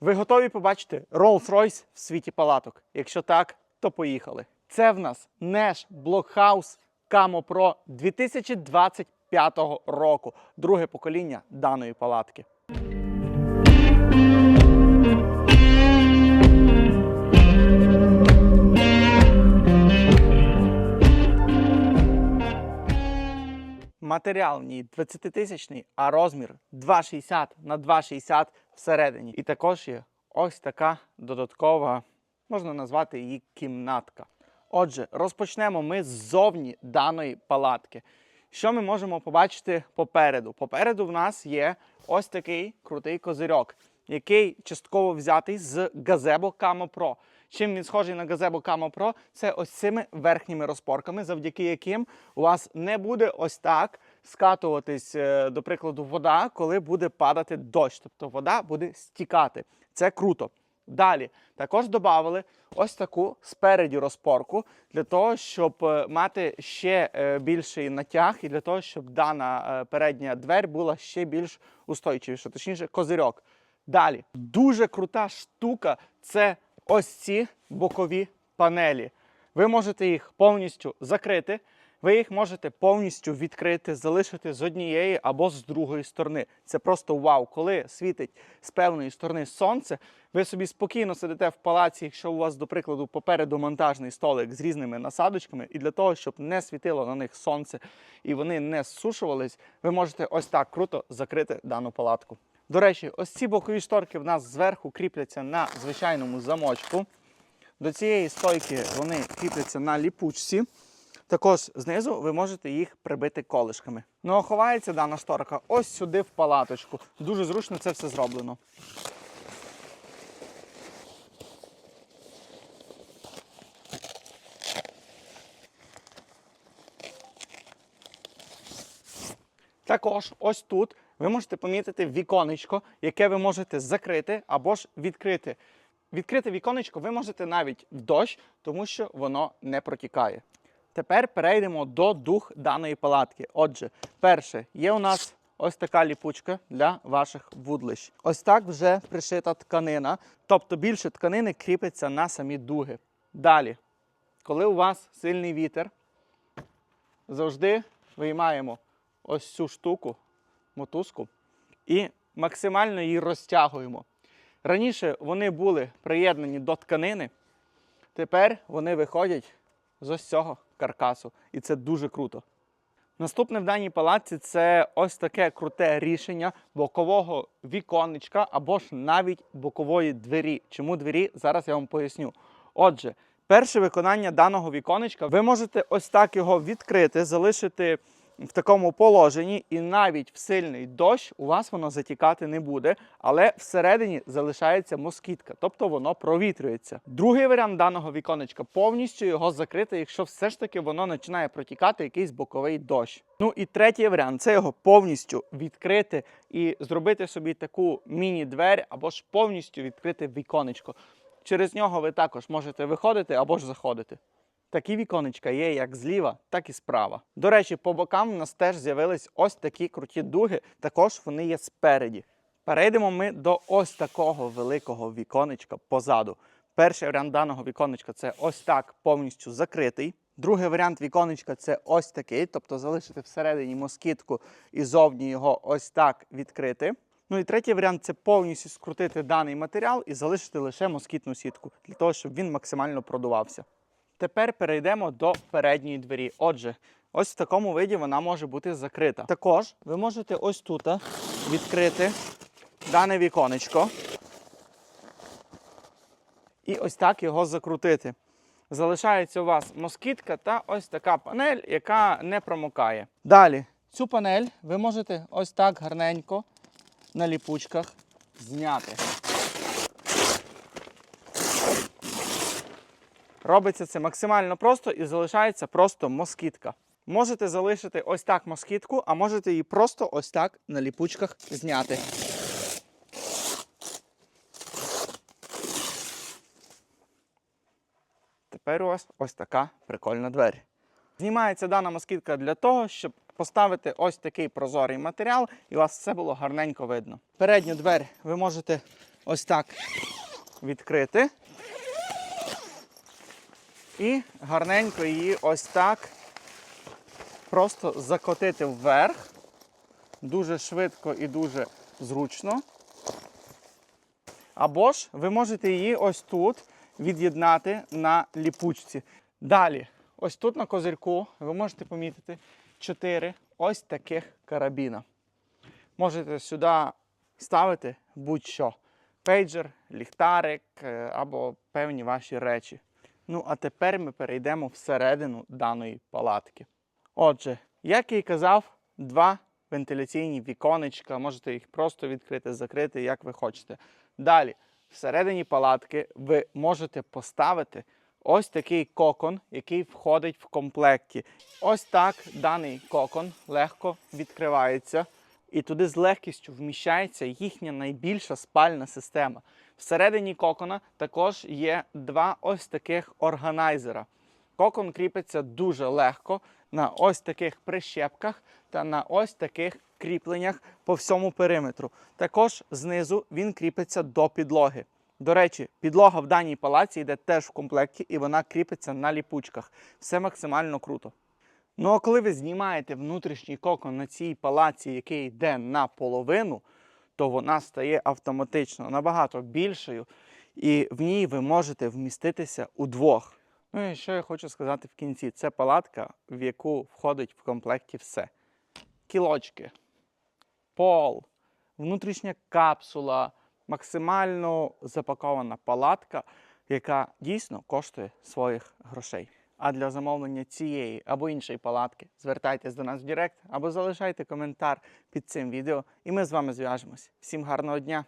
Ви готові побачити Rolls-Royce в світі палаток? Якщо так, то поїхали. Це в нас Nash Blockhouse Camo Pro 2025 року. Друге покоління даної палатки. Матеріал в ній 20-тисячний, а розмір 2,60 на 2,60 всередині. І також є ось така додаткова, можна назвати її кімнатка. Отже, розпочнемо ми ззовні даної палатки. Що ми можемо побачити попереду? Попереду в нас є ось такий крутий козирьок, який частково взятий з Gazebo Camo Pro. Чим він схожий на Gazebo Camo Pro? Це ось цими верхніми розпорками, завдяки яким у вас не буде ось так скатуватись, е, до прикладу, вода, коли буде падати дощ. Тобто вода буде стікати. Це круто. Далі також додали ось таку спереді розпорку для того, щоб е, мати ще е, більший натяг, і для того, щоб дана передня двері була ще більш устойчивіша, точніше, козирьок. Далі дуже крута штука це ось ці бокові панелі. Ви можете їх повністю закрити. Ви їх можете повністю відкрити, залишити з однієї або з другої сторони. Це просто вау. Коли світить з певної сторони сонце, ви собі спокійно сидите в палаці, якщо у вас, до прикладу, попереду монтажний столик з різними насадочками, і для того, щоб не світило на них сонце і вони не зсушувались, ви можете ось так круто закрити дану палатку. До речі, ось ці бокові шторки в нас зверху кріпляться на звичайному замочку. До цієї стойки вони кріпляться на ліпучці. Також знизу ви можете їх прибити колишками. Ну а ховається дана шторка ось сюди в палаточку. Дуже зручно це все зроблено. Також ось тут ви можете помітити віконечко, яке ви можете закрити або ж відкрити. Відкрити віконечко ви можете навіть в дощ, тому що воно не протікає. Тепер перейдемо до дух даної палатки. Отже, перше, є у нас ось така ліпучка для ваших вудлищ. Ось так вже пришита тканина, тобто більше тканини кріпиться на самі дуги. Далі, коли у вас сильний вітер, завжди виймаємо ось цю штуку, мотузку, і максимально її розтягуємо. Раніше вони були приєднані до тканини, тепер вони виходять з ось цього каркасу. І це дуже круто. Наступне в даній палаці це ось таке круте рішення бокового віконечка або ж навіть бокової двері. Чому двері? Зараз я вам поясню. Отже, перше виконання даного віконечка, ви можете ось так його відкрити, залишити в такому положенні, і навіть в сильний дощ у вас воно затікати не буде, але всередині залишається москітка, тобто воно провітрюється. Другий варіант даного віконечка повністю його закрити, якщо все ж таки воно починає протікати якийсь боковий дощ. Ну і третій варіант це його повністю відкрити і зробити собі таку міні-двері або ж повністю відкрити віконечко. Через нього ви також можете виходити або ж заходити. Такі віконечка є як зліва, так і справа. До речі, по бокам у нас теж з'явились ось такі круті дуги, також вони є спереді. Перейдемо ми до ось такого великого віконечка позаду. Перший варіант даного віконечка це ось так повністю закритий. Другий варіант віконечка це ось такий, тобто залишити всередині москітку і зовні його ось так відкрити. Ну і третій варіант це повністю скрутити даний матеріал і залишити лише москітну сітку, для того, щоб він максимально продувався. Тепер перейдемо до передньої двері. Отже, ось в такому виді вона може бути закрита. Також ви можете ось тут відкрити дане віконечко і ось так його закрутити. Залишається у вас москітка та ось така панель, яка не промокає. Далі, цю панель ви можете ось так гарненько на ліпучках зняти. Робиться це максимально просто і залишається просто москітка. Можете залишити ось так москітку, а можете її просто ось так на ліпучках зняти. Тепер у вас ось така прикольна двері. Знімається дана москітка для того, щоб поставити ось такий прозорий матеріал, і у вас все було гарненько видно. Передню двері ви можете ось так відкрити. І гарненько її ось так просто закотити вверх. Дуже швидко і дуже зручно. Або ж ви можете її ось тут від'єднати на ліпучці. Далі, ось тут на козирку ви можете помітити 4 ось таких карабіна. Можете сюди ставити будь-що. Пейджер, ліхтарик е, або певні ваші речі. Ну, а тепер ми перейдемо всередину даної палатки. Отже, як я і казав, два вентиляційні віконечка, можете їх просто відкрити, закрити, як ви хочете. Далі, всередині палатки ви можете поставити ось такий кокон, який входить в комплекті. Ось так даний кокон легко відкривається, і туди з легкістю вміщається їхня найбільша спальна система. Всередині кокона також є два ось таких органайзера. Кокон кріпиться дуже легко на ось таких прищепках та на ось таких кріпленнях по всьому периметру. Також знизу він кріпиться до підлоги. До речі, підлога в даній палаці йде теж в комплекті і вона кріпиться на ліпучках. Все максимально круто. Ну а коли ви знімаєте внутрішній кокон на цій палаці, який йде наполовину, то вона стає автоматично набагато більшою, і в ній ви можете вміститися удвох. Ну і що я хочу сказати в кінці: це палатка, в яку входить в комплекті все: кілочки, пол, внутрішня капсула, максимально запакована палатка, яка дійсно коштує своїх грошей. А для замовлення цієї або іншої палатки звертайтесь до нас в Директ або залишайте коментар під цим відео, і ми з вами зв'яжемось. Всім гарного дня!